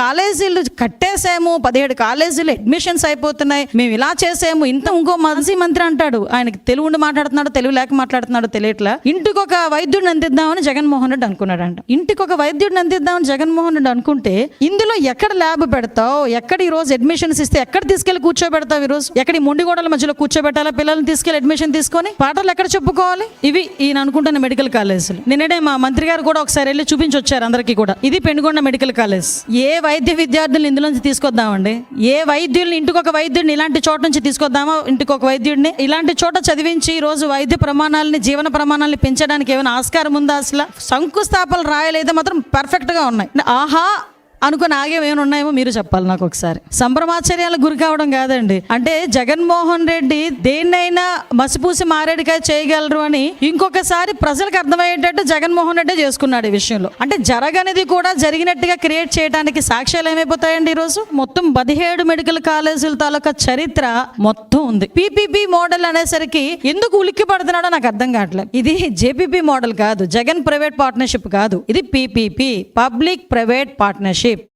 కాలేజీలు కట్టేసాము పదిహేడు కాలేజీలు అడ్మిషన్స్ అయిపోతున్నాయి. మేము ఇలా చేసాము ఇంత ఇంకో మాజీ మంత్రి అంటాడు. ఆయనకి తెలుగు ఉండి మాట్లాడుతున్నాడు తెలుగు లేక మాట్లాడుతున్నాడు తెలియట్లా. ఇంటికి ఒక వైద్యుడిని అందిద్దామని జగన్మోహన్ రెడ్డి అనుకున్నాడంట. ఇంటికి ఒక వైద్యుడిని అందిద్దామని జగన్మోహన్ రెడ్డి అనుకుంటే ఇందులో ఎక్కడ ల్యాబ్ పెడతావు? ఎక్కడ ఈ రోజు అడ్మిషన్స్ ఇస్తే ఎక్కడ తీసుకెళ్ళి కూర్చోబెడతావు ఈ రోజు? ఎక్కడ ఈ మొండిగోడల మధ్యలో కూర్చోబెట్టాలా? పిల్లల్ని తీసుకెళ్ళి అడ్మిషన్ తీసుకొని పాటలు ఎక్కడ చెప్పుకోవాలి? ఇవి ఈయన అనుకుంటున్న మెడికల్ కాలేజీలు నిన్ననే మా మంత్రి గారు కూడా ఒకసారి వెళ్ళి చూపించి వచ్చారు అందరికీ కూడా. ఇది పెనుగొండ మెడికల్ కాలేజ్ ఏ వైద్య విద్యార్థులను ఇందులో నుంచి తీసుకొద్దామండి. ఏ వైద్యుల్ని ఇంటికి ఒక వైద్యుడిని ఇలాంటి చోట నుంచి తీసుకొద్దామా? ఇంటికి ఒక వైద్యుడిని. ఇలాంటి చోట చదివించి ఈరోజు రోజు వైద్య ప్రమాణాలని జీవన ప్రమాణాలని పెంచడానికి ఏమైనా ఆస్కారం ఉందా అసలు? శంకుస్థాపనలు రాయలేదో మాత్రం పర్ఫెక్ట్గా ఉన్నాయి. ఆహా! అనుకుని ఆగేవి ఏమైనా ఉన్నాయేమో మీరు చెప్పాలి నాకు ఒకసారి. సంభ్రమాశ్చర్యాలకు గురి కావడం కాదండి. అంటే జగన్మోహన్ రెడ్డి దేన్నైనా మసిపూసి మారేడుకాయ చేయగలరు అని ఇంకొకసారి ప్రజలకు అర్థమయ్యేటట్టు జగన్మోహన్ రెడ్డి చేసుకున్నాడు ఈ విషయంలో. అంటే జరగనిది కూడా జరిగినట్టుగా క్రియేట్ చేయడానికి సాక్ష్యాలు ఏమైపోతాయండి ఈరోజు? మొత్తం పదిహేడు మెడికల్ కాలేజీల తాలూకా చరిత్ర మొత్తం ఉంది. పీపీపీ మోడల్ అనేసరికి ఎందుకు ఉలిక్కి పడుతున్నాడో నాకు అర్థం కావట్లేదు. ఇది జేపీపీ మోడల్ కాదు జగన్ ప్రైవేట్ పార్ట్నర్షిప్ కాదు. ఇది PPP public private partnership. ship